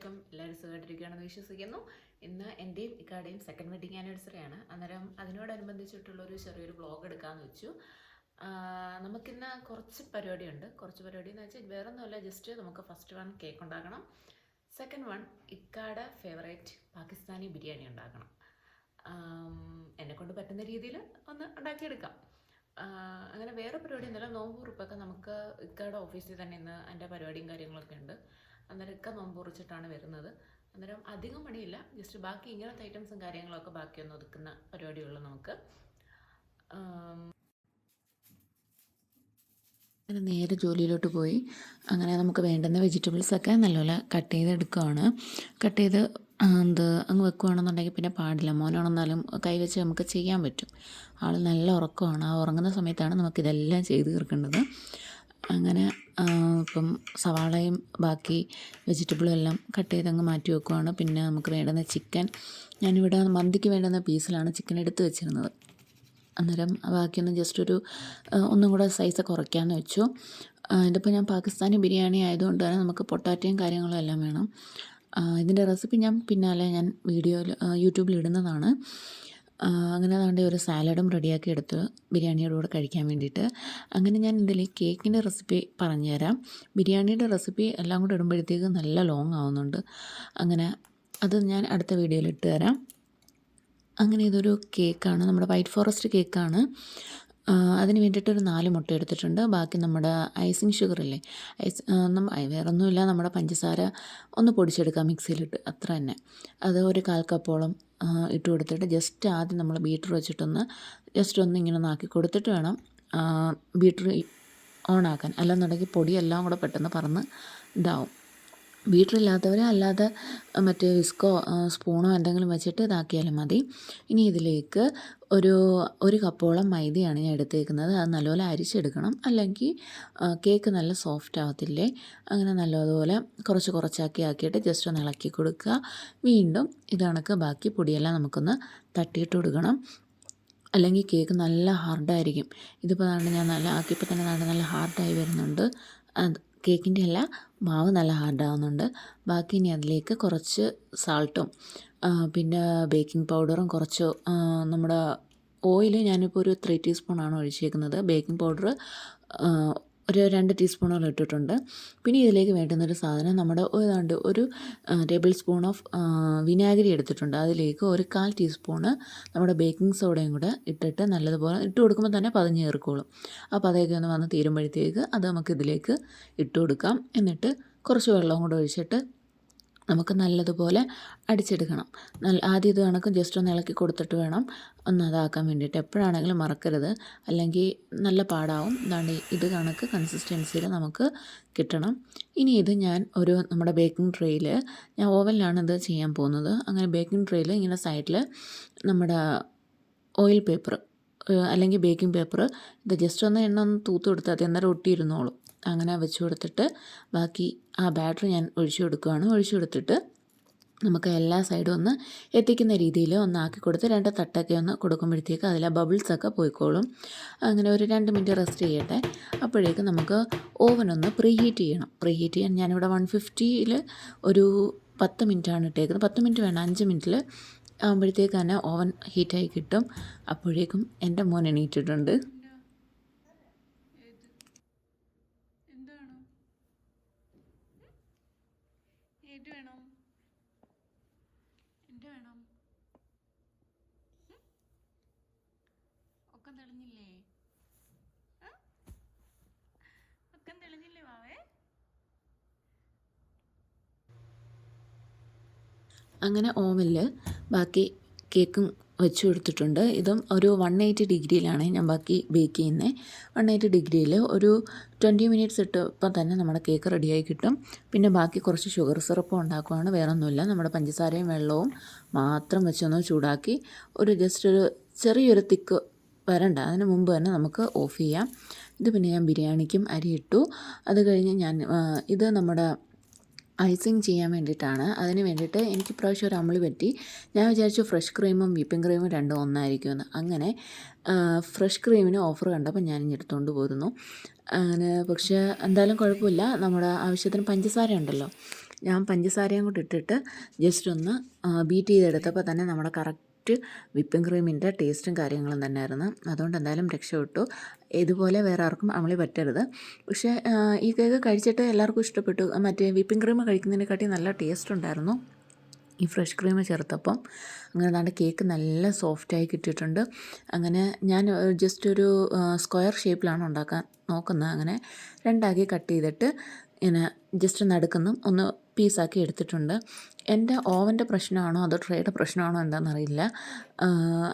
വലൈക്കും എല്ലാവരും സുഖമായിട്ടിരിക്കുകയാണെന്ന് വിശ്വസിക്കുന്നു. ഇന്ന് എന്റെയും ഇക്കാടെയും സെക്കൻഡ് വെഡിങ് ആനിവേഴ്സറി ആണ്. അന്നേരം അതിനോടനുബന്ധിച്ചിട്ടുള്ള ഒരു ചെറിയൊരു വ്ളോഗ് എടുക്കാമെന്ന് വെച്ചു. നമുക്കിന്ന് കുറച്ച് പരിപാടിയുണ്ട്. കുറച്ച് പരിപാടി എന്ന് വെച്ചാൽ വേറെ ഒന്നുമല്ല ജസ്റ്റ് നമുക്ക് ഫസ്റ്റ് വൺ കേക്ക് ഉണ്ടാക്കണം. സെക്കൻഡ് വൺ ഇക്കാടെ ഫേവറേറ്റ് പാകിസ്ഥാനി ബിരിയാണി ഉണ്ടാക്കണം. എന്നെ കൊണ്ട് പറ്റുന്ന രീതിയിൽ ഒന്ന് ഉണ്ടാക്കിയെടുക്കാം. അങ്ങനെ വേറെ പരിപാടി ഒന്നുമില്ല നോമ്പ് കുറിപ്പൊക്കെ നമുക്ക് ഇക്കാട് ഓഫീസിൽ തന്നെ ഇന്ന് എന്റെ പരിപാടിയും കാര്യങ്ങളൊക്കെ ഉണ്ട്. അന്നേരം ഒക്കെ നോമ്പ് കുറിച്ചിട്ടാണ് വരുന്നത്. അന്നേരം അധികം പണിയില്ല. ജസ്റ്റ് ബാക്കി ഇങ്ങനത്തെ ഐറ്റംസും കാര്യങ്ങളൊക്കെ ബാക്കിയൊന്നും ഒതുക്കുന്ന പരിപാടിയുള്ളൂ നമുക്ക്. അങ്ങനെ നേരെ ജോലിയിലോട്ട് പോയി. അങ്ങനെ നമുക്ക് വേണ്ടുന്ന വെജിറ്റബിൾസൊക്കെ നല്ലപോലെ കട്ട് ചെയ്തെടുക്കുകയാണ് കട്ട് ചെയ്ത് എന്ത് അങ്ങ് വെക്കുകയാണെന്നുണ്ടെങ്കിൽ പിന്നെ പാടില്ല. മോനാണെന്നാലും കൈ വെച്ച് നമുക്ക് ചെയ്യാൻ പറ്റും. ആൾ നല്ല ഉറക്കമാണ്. ആ ഉറങ്ങുന്ന സമയത്താണ് നമുക്കിതെല്ലാം ചെയ്ത് തീർക്കേണ്ടത്. അങ്ങനെ ഇപ്പം സവാളയും ബാക്കി വെജിറ്റബിളും എല്ലാം കട്ട് ചെയ്തങ്ങ് മാറ്റി വെക്കുവാണ്. പിന്നെ നമുക്ക് വേണ്ടുന്ന ചിക്കൻ ഞാനിവിടെ മന്തിക്ക് വേണ്ടുന്ന പീസിലാണ് ചിക്കൻ എടുത്ത് വെച്ചിരുന്നത്. അന്നേരം ബാക്കിയൊന്നും ജസ്റ്റ് ഒരു ഒന്നും കൂടെ സൈസ് കുറയ്ക്കാമെന്ന് വെച്ചു. ഇതിപ്പോൾ ഞാൻ പാകിസ്ഥാനി ബിരിയാണി ആയതുകൊണ്ട് തന്നെ നമുക്ക് പൊട്ടാറ്റയും കാര്യങ്ങളും എല്ലാം വേണം. ഇതിന്റെ റെസിപ്പി ഞാൻ പിന്നാലെ ഞാൻ വീഡിയോയിൽ യൂട്യൂബിൽ ഇടുന്നതാണ്. അങ്ങനെ അതാണ്ട് ഒരു സാലഡും റെഡിയാക്കി എടുത്ത് ബിരിയാണിയുടെ കൂടെ കഴിക്കാൻ വേണ്ടിയിട്ട്. അങ്ങനെ ഞാൻ ഇതിൽ കേക്കിന്റെ റെസിപ്പി പറഞ്ഞുതരാം. ബിരിയാണിയുടെ റെസിപ്പി എല്ലാം കൂടെ ഇടുമ്പോഴത്തേക്ക് നല്ല ലോങ് ആവുന്നുണ്ട്. അങ്ങനെ അത് ഞാൻ അടുത്ത വീഡിയോയിൽ ഇട്ട് തരാം. അങ്ങനെ ഇതൊരു കേക്കാണ്. നമ്മുടെ വൈറ്റ് ഫോറസ്റ്റ് കേക്കാണ്. അതിന് വേണ്ടിയിട്ട് ഒരു നാല് മുട്ട എടുത്തിട്ടുണ്ട്. ബാക്കി നമ്മുടെ ഐസിങ് ഷുഗർ ഇല്ലേ? ഐസ് ആ, നമ്മ വേറൊന്നുമില്ല. നമ്മുടെ പഞ്ചസാര ഒന്ന് പൊടിച്ചെടുക്കാം മിക്സിയിലിട്ട്. അത്ര തന്നെ. അത് ഒരു കാൽ കപ്പോളം ഇട്ട് കൊടുത്തിട്ട് ജസ്റ്റ് ആദ്യം നമ്മൾ ബീറ്റർ വെച്ചിട്ടൊന്ന് ജസ്റ്റ് ഒന്ന് ഇങ്ങനെ നാക്കി കൊടുത്തിട്ട് വേണം ബീറ്റർ ഓണാക്കാൻ അല്ലെന്നുണ്ടെങ്കിൽ പൊടിയെല്ലാം കൂടെ പെട്ടെന്ന് പറന്ന് ഇതാവും. ബീറ്ററില്ലാത്തവർ അല്ലാതെ മറ്റേ വിസ്കോ സ്പൂണോ എന്തെങ്കിലും വെച്ചിട്ട് ഇതാക്കിയാലും മതി. ഇനി ഇതിലേക്ക് ഒരു ഒരു കപ്പോളം മൈദയാണ് ഞാൻ എടുത്തേക്കുന്നത്. അത് നല്ലപോലെ അരിച്ചെടുക്കണം. അല്ലെങ്കിൽ കേക്ക് നല്ല സോഫ്റ്റ് ആവത്തില്ലേ? അങ്ങനെ നല്ലതുപോലെ കുറച്ച് കുറച്ചാക്കി ആക്കിയിട്ട് ജസ്റ്റ് ഒന്ന് ഇളക്കി കൊടുക്കുക. വീണ്ടും ഇത് കണക്ക് ബാക്കി പൊടിയെല്ലാം നമുക്കൊന്ന് തട്ടിയിട്ട് കൊടുക്കണം. അല്ലെങ്കിൽ കേക്ക് നല്ല ഹാർഡായിരിക്കും. ഇതിപ്പോൾ ഞാൻ നല്ല ആക്കിയപ്പോൾ തന്നെ നല്ല ഹാർഡായി വരുന്നുണ്ട്. അത് കേക്കിന്റെ അല്ല മാവ് നല്ല ഹാർഡാവുന്നുണ്ട് ബാക്കി ഇനി അതിലേക്ക് കുറച്ച് സാൾട്ടും പിന്നെ ബേക്കിംഗ് പൗഡറും കുറച്ച് നമ്മുടെ ഓയിൽ ഞാനിപ്പോൾ ഒരു ത്രീ ടീസ്പൂണാണ് ഒഴിച്ചേക്കുന്നത്. ബേക്കിംഗ് പൗഡർ ഒരു രണ്ട് ടീസ്പൂണോളം ഇട്ടിട്ടുണ്ട്. പിന്നെ ഇതിലേക്ക് വേണ്ടുന്ന ഒരു സാധനം നമ്മുടെ ഏതാണ്ട് ഒരു ടേബിൾ സ്പൂൺ ഓഫ് വിനാഗിരി എടുത്തിട്ടുണ്ട്. അതിലേക്ക് ഒരു കാൽ ടീസ്പൂണ് നമ്മുടെ ബേക്കിംഗ് സോഡയും കൂടെ ഇട്ടിട്ട് നല്ലതുപോലെ ഇട്ട് കൊടുക്കുമ്പോൾ തന്നെ പതിഞ്ഞ് ചേർക്കോളും അപ്പോൾ അതൊക്കെ ഒന്ന് വന്ന് തീരുമ്പോഴത്തേക്ക് അത് നമുക്ക് ഇതിലേക്ക് ഇട്ട് കൊടുക്കാം. എന്നിട്ട് കുറച്ച് വെള്ളവും കൂടെ ഒഴിച്ചിട്ട് നമുക്ക് നല്ലതുപോലെ അടിച്ചെടുക്കണം. നല്ല ആദ്യം ഇത് കണക്ക് ജസ്റ്റ് ഒന്ന് ഇളക്കി കൊടുത്തിട്ട് വേണം ഒന്ന് അതാക്കാൻ വേണ്ടിയിട്ട്. എപ്പോഴാണെങ്കിലും മറക്കരുത്. അല്ലെങ്കിൽ നല്ല പാടാവും. എന്താണ് ഇത് കണക്ക് കൺസിസ്റ്റൻസിയിൽ നമുക്ക് കിട്ടണം. ഇനി ഇത് ഞാൻ ഒരു നമ്മുടെ ബേക്കിംഗ് ട്രേയിൽ ഞാൻ ഓവനിലാണ് ഇത് ചെയ്യാൻ പോകുന്നത്. അങ്ങനെ ബേക്കിംഗ് ട്രേയിൽ ഇങ്ങനെ സൈഡിൽ നമ്മുടെ ഓയിൽ പേപ്പർ അല്ലെങ്കിൽ ബേക്കിംഗ് പേപ്പർ ഇത് ജസ്റ്റ് ഒന്ന് എണ്ണ ഒന്ന് തൂത്ത് കൊടുത്താൽ മതി. അന്നേരം അങ്ങനെ വെച്ച് കൊടുത്തിട്ട് ബാക്കി ആ ബാറ്റർ ഞാൻ ഒഴിച്ചു കൊടുക്കുകയാണ് ഒഴിച്ചു കൊടുത്തിട്ട് നമുക്ക് എല്ലാ സൈഡും ഒന്ന് എത്തിക്കുന്ന രീതിയിൽ ഒന്ന് ആക്കി കൊടുത്ത് രണ്ട് തട്ടൊക്കെ ഒന്ന് കൊടുക്കുമ്പോഴത്തേക്ക് അതിലെ ബബിൾസൊക്കെ പോയിക്കോളും. അങ്ങനെ ഒരു രണ്ട് മിനിറ്റ് റെസ്റ്റ് ചെയ്യട്ടെ. അപ്പോഴേക്കും നമുക്ക് ഓവൻ ഒന്ന് പ്രീ ഹീറ്റ് ചെയ്യണം. പ്രീ ഹീറ്റ് ചെയ്യാൻ ഞാനിവിടെ വൺ ഫിഫ്റ്റിയിൽ ഒരു പത്ത് മിനിറ്റാണ് ഇട്ടേക്കുന്നത്. പത്ത് മിനിറ്റ് വേണം. അഞ്ച് മിനിറ്റിൽ ആകുമ്പോഴത്തേക്ക് തന്നെ ഓവൻ ഹീറ്റായി കിട്ടും. അപ്പോഴേക്കും എന്റെ മോൻ എണീറ്റിട്ടുണ്ട് എന്താണ് ഏത് വേണം എന്ത് വേണം. ഒക്കെ തെളിഞ്ഞില്ലേ? ഒക്കെ തെളിഞ്ഞില്ലേ വാവേ അങ്ങനെ ഓവനിൽ ബാക്കി കേക്കും വെച്ച് കൊടുത്തിട്ടുണ്ട് ഇതും ഒരു വൺ എയ്റ്റി ഡിഗ്രിയിലാണ് ഞാൻ ബാക്കി ബേക്ക് ചെയ്യുന്നത് വൺ എയ്റ്റി ഡിഗ്രിയിൽ ഒരു ട്വന്റി മിനിറ്റ്സ് ഇട്ടപ്പോൾ തന്നെ നമ്മുടെ കേക്ക് റെഡിയായി കിട്ടും. പിന്നെ ബാക്കി കുറച്ച് ഷുഗർ സിറപ്പും ഉണ്ടാക്കുവാണ്. വേറെ ഒന്നുമില്ല നമ്മുടെ പഞ്ചസാരയും വെള്ളവും മാത്രം വെച്ചൊന്ന് ചൂടാക്കി ഒരു ജസ്റ്റ് ഒരു ചെറിയൊരു തിക്ക് വരണ്ട. അതിന് മുമ്പ് തന്നെ നമുക്ക് ഓഫ് ചെയ്യാം. ഇത് പിന്നെ ഞാൻ ബിരിയാണിക്കും അരി ഇട്ടു. അത് കഴിഞ്ഞ് ഞാൻ ഇത് നമ്മുടെ ഐസിങ് ചെയ്യാൻ വേണ്ടിയിട്ടാണ്. അതിന് വേണ്ടിയിട്ട് എനിക്ക് ഇപ്രാവശ്യം ഒരു അമ്മളി പറ്റി. ഞാൻ വിചാരിച്ചു ഫ്രഷ് ക്രീമും വിപ്പിംഗ് ക്രീമും രണ്ടും ഒന്നായിരിക്കുമെന്ന്. അങ്ങനെ ഫ്രഷ് ക്രീമിന് ഓഫർ കണ്ടപ്പോൾ ഞാൻ എടുത്തുകൊണ്ട് പോരുന്നു. അങ്ങനെ പക്ഷേ എന്തായാലും കുഴപ്പമില്ല. നമ്മുടെ ആവശ്യത്തിന് പഞ്ചസാര ഉണ്ടല്ലോ. ഞാൻ പഞ്ചസാരയും കൂടി ഇട്ടിട്ട് ജസ്റ്റ് ഒന്ന് ബീറ്റ് ചെയ്തെടുത്തപ്പോൾ തന്നെ നമ്മുടെ കറക്റ്റ് വിപ്പിംഗ് ക്രീമിന്റെ ടേസ്റ്റും കാര്യങ്ങളും തന്നെയായിരുന്നു. അതുകൊണ്ട് എന്തായാലും രക്ഷപ്പെട്ടു. ഇതുപോലെ വേറെ ആർക്കും അമളി പറ്റരുത്. പക്ഷേ ഈ കേക്ക് കഴിച്ചിട്ട് എല്ലാവർക്കും ഇഷ്ടപ്പെട്ടു. മറ്റേ വിപ്പിംഗ് ക്രീം കഴിക്കുന്നതിനെക്കാട്ടി നല്ല ടേസ്റ്റ് ഉണ്ടായിരുന്നു. ഈ ഫ്രഷ് ക്രീം ചേർത്തപ്പം. അങ്ങനെ നല്ല കേക്ക് നല്ല സോഫ്റ്റായി കിട്ടിയിട്ടുണ്ട്. അങ്ങനെ ഞാൻ ജസ്റ്റ് ഒരു സ്ക്വയർ ഷേപ്പിലാണ് ഉണ്ടാക്കാൻ നോക്കുന്നത്. അങ്ങനെ രണ്ടാക്കി കട്ട് ചെയ്തിട്ട് ഇങ്ങനെ ജസ്റ്റ് നടുക്കുന്നും. ഒന്ന് പീസാക്കി എടുത്തിട്ടുണ്ട്. എന്റെ ഓവന്റെ പ്രശ്നമാണോ? അതോ ട്രേയുടെ പ്രശ്നമാണോ? എന്താണെന്നറിയില്ല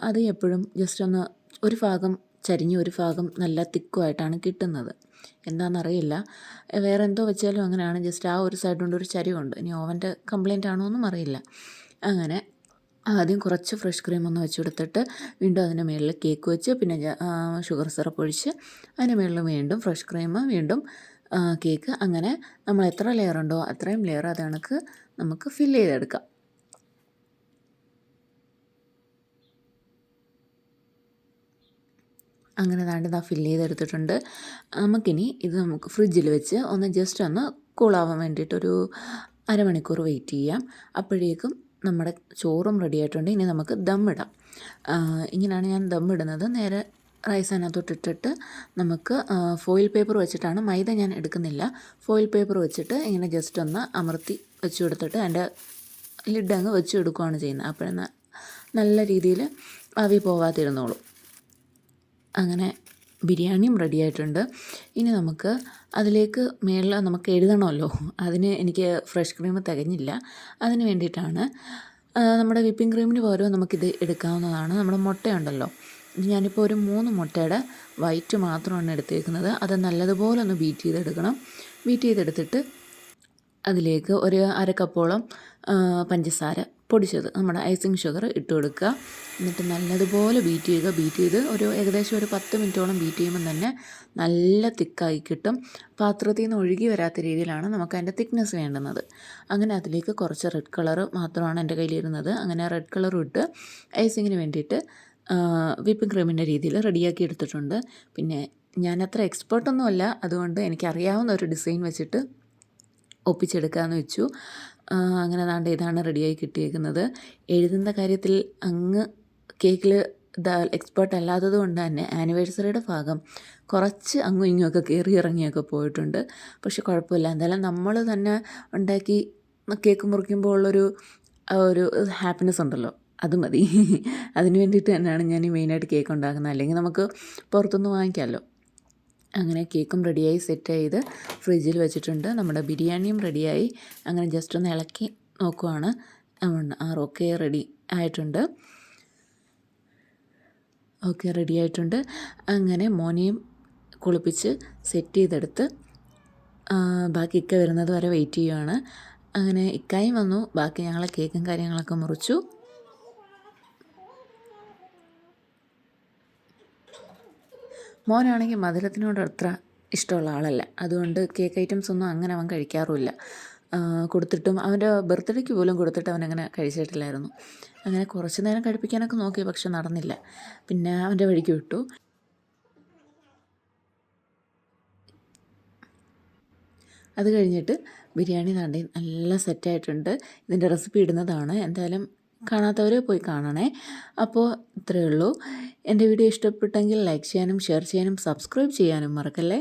അത് എപ്പോഴും ജസ്റ്റ് ഒന്ന് ഒരു ഭാഗം ചരിഞ്ഞ് ഒരു ഭാഗം നല്ല തിക്കുമായിട്ടാണ് കിട്ടുന്നത്. എന്താണെന്നറിയില്ല വേറെ എന്തോ വെച്ചാലും അങ്ങനെയാണ് ജസ്റ്റ് ആ ഒരു സൈഡ് കൊണ്ട് ഒരു ചരിവുണ്ട്. ഇനി ഓവന്റെ കംപ്ലയിന്റ് ആണോ എന്നും അറിയില്ല. അങ്ങനെ ആദ്യം കുറച്ച് ഫ്രഷ് ക്രീം ഒന്ന് വെച്ച് കൊടുത്തിട്ട് വീണ്ടും അതിന്റെ മുകളിൽ കേക്ക് വെച്ച് പിന്നെ ഷുഗർ സിറപ്പ് ഒഴിച്ച് അതിന്റെ മുകളിൽ വീണ്ടും ഫ്രഷ് ക്രീം വീണ്ടും കേക്ക് അങ്ങനെ നമ്മൾ എത്ര ലെയർ ഉണ്ടോ അത്രയും ലെയർ അത് കണക്ക് നമുക്ക് ഫിൽ ചെയ്തെടുക്കാം. അങ്ങനെ താണ്ട് ഇതാ ഫില്ല് ചെയ്തെടുത്തിട്ടുണ്ട്. നമുക്കിനി ഇത് നമുക്ക് ഫ്രിഡ്ജിൽ വെച്ച് ഒന്ന് ജസ്റ്റ് ഒന്ന് കൂളാവാൻ വേണ്ടിയിട്ടൊരു അരമണിക്കൂർ വെയിറ്റ് ചെയ്യാം. അപ്പോഴേക്കും നമ്മുടെ ചോറും റെഡി ആയിട്ടുണ്ട്. ഇനി നമുക്ക് ദം ഇടാം. ഇങ്ങനെയാണ് ഞാൻ ദം ഇടുന്നത്. നേരെ റൈസ് അതിനകത്തോട്ടിട്ടിട്ട് നമുക്ക് ഫോയിൽ പേപ്പർ വെച്ചിട്ടാണ്. മൈദ ഞാൻ എടുക്കുന്നില്ല. ഫോയിൽ പേപ്പർ വെച്ചിട്ട് ഇങ്ങനെ ജസ്റ്റ് ഒന്ന് അമർത്തി വെച്ച് കൊടുത്തിട്ട് അതിന്റെ ലിഡ് അങ്ങ് വെച്ച് കൊടുക്കുകയാണ് ചെയ്യുന്നത്. അപ്പോഴെന്ന് നല്ല രീതിയിൽ ആവി പോവാതിരുന്നോളും. അങ്ങനെ ബിരിയാണിയും റെഡി ആയിട്ടുണ്ട്. ഇനി നമുക്ക് അതിലേക്ക് മേളിൽ നമുക്ക് എഴുതണമല്ലോ. അതിന് എനിക്ക് ഫ്രഷ് ക്രീം തികഞ്ഞില്ല. അതിന് വേണ്ടിയിട്ടാണ് നമ്മുടെ വിപ്പിംഗ് ക്രീമിന് പകരം നമുക്കിത് എടുക്കാവുന്നതാണ്. നമ്മുടെ മുട്ടയുണ്ടല്ലോ. ഞാനിപ്പോൾ ഒരു മൂന്ന് മുട്ടയുടെ വൈറ്റ് മാത്രമാണ് എടുത്തേക്കുന്നത്. അത് നല്ലതുപോലെ ഒന്ന് ബീറ്റ് ചെയ്തെടുക്കണം. ബീറ്റ് ചെയ്തെടുത്തിട്ട് അതിലേക്ക് ഒരു അര കപ്പോളം പഞ്ചസാര പൊടിച്ചത് നമ്മുടെ ഐസിങ് ഷുഗർ ഇട്ട് കൊടുക്കുക. എന്നിട്ട് നല്ലതുപോലെ ബീറ്റ് ചെയ്യുക. ബീറ്റ് ചെയ്ത് ഒരു ഏകദേശം ഒരു പത്ത് മിനിറ്റോളം ബീറ്റ് ചെയ്യുമ്പം തന്നെ നല്ല തിക്കായി കിട്ടും. പാത്രത്തിൽ നിന്ന് ഒഴുകി വരാത്ത രീതിയിലാണ് നമുക്ക് അതിന്റെ തിക്നെസ് വേണ്ടുന്നത്. അങ്ങനെ അതിലേക്ക് കുറച്ച് റെഡ് കളർ മാത്രമാണ് എന്റെ കയ്യിലിരുന്നത്. അങ്ങനെ റെഡ് കളർ ഇട്ട് ഐസിങ്ങിന് വേണ്ടിയിട്ട് വിപ്പിംഗ് ക്രീമിന്റെ രീതിയിൽ റെഡിയാക്കി എടുത്തിട്ടുണ്ട്. പിന്നെ ഞാൻ അത്ര എക്സ്പേർട്ടൊന്നും അല്ല അതുകൊണ്ട് എനിക്കറിയാവുന്ന ഒരു ഡിസൈൻ വെച്ചിട്ട് ഒപ്പിച്ചെടുക്കാമെന്ന് വെച്ചു. അങ്ങനെ ദാണ്ട് ഇതാണ് റെഡിയായി കിട്ടിയേക്കുന്നത്. എഴുതുന്ന കാര്യത്തിൽ അങ്ങ് കേക്കിൽ എക്സ്പേർട്ട് അല്ലാത്തത് കൊണ്ട് തന്നെ ആനിവേഴ്സറിയുടെ ഭാഗം കുറച്ച് അങ്ങും ഇങ്ങുമൊക്കെ കയറി ഇറങ്ങിയൊക്കെ പോയിട്ടുണ്ട്. പക്ഷെ കുഴപ്പമില്ല. എന്തായാലും നമ്മൾ തന്നെ ഉണ്ടാക്കി കേക്ക് മുറിക്കുമ്പോൾ ഉള്ളൊരു ഒരു ഹാപ്പിനെസ് ഉണ്ടല്ലോ അത് മതി. അതിന് വേണ്ടിയിട്ട് തന്നെയാണ് ഞാൻ ഈ മെയിനായിട്ട് കേക്ക് ഉണ്ടാക്കുന്നത്. അല്ലെങ്കിൽ നമുക്ക് പുറത്തുനിന്ന് വാങ്ങിക്കാമല്ലോ. അങ്ങനെ കേക്കും റെഡിയായി സെറ്റ് ചെയ്ത് ഫ്രിഡ്ജിൽ വെച്ചിട്ടുണ്ട്. നമ്മുടെ ബിരിയാണിയും റെഡിയായി അങ്ങനെ ജസ്റ്റ് ഒന്ന് ഇളക്കി നോക്കുവാണ്. ഓക്കെ റെഡി ആയിട്ടുണ്ട്. ഓക്കെ റെഡി ആയിട്ടുണ്ട്. അങ്ങനെ മോനെയും കുളിപ്പിച്ച് സെറ്റ് ചെയ്തെടുത്ത് ബാക്കി ഇക്ക വരുന്നത് വരെ വെയിറ്റ് ചെയ്യുവാണ്. അങ്ങനെ ഇക്കായും വന്നു. ബാക്കി ഞങ്ങളെ കേക്കും കാര്യങ്ങളൊക്കെ മുറിച്ചു. മോനാണെങ്കിൽ മധുരത്തിനോട് അത്ര ഇഷ്ടമുള്ള ആളല്ല. അതുകൊണ്ട് കേക്ക് ഐറ്റംസ് ഒന്നും അങ്ങനെ അവൻ കഴിക്കാറുമില്ല. കൊടുത്തിട്ടും അവന്റെ ബർത്ത്ഡേക്ക് പോലും കൊടുത്തിട്ട് അവൻ അങ്ങനെ കഴിച്ചിട്ടില്ലായിരുന്നു. അങ്ങനെ കുറച്ച് നേരം കഴിപ്പിക്കാനൊക്കെ നോക്കി പക്ഷെ നടന്നില്ല. പിന്നെ അവന്റെ വഴിക്ക് വിട്ടു. അത് കഴിഞ്ഞിട്ട് ബിരിയാണി താണ്ടി നല്ല സെറ്റായിട്ടുണ്ട് ഇതിന്റെ റെസിപ്പി ഇടുന്നതാണ്. എന്തായാലും കാണാത്തവർ പോയി കാണണേ. അപ്പോൾ ഇത്രയേ ഉള്ളൂ. എന്റെ വീഡിയോ ഇഷ്ടപ്പെട്ടെങ്കിൽ ലൈക്ക് ചെയ്യാനും ഷെയർ ചെയ്യാനും സബ്സ്ക്രൈബ് ചെയ്യാനും മറക്കല്ലേ?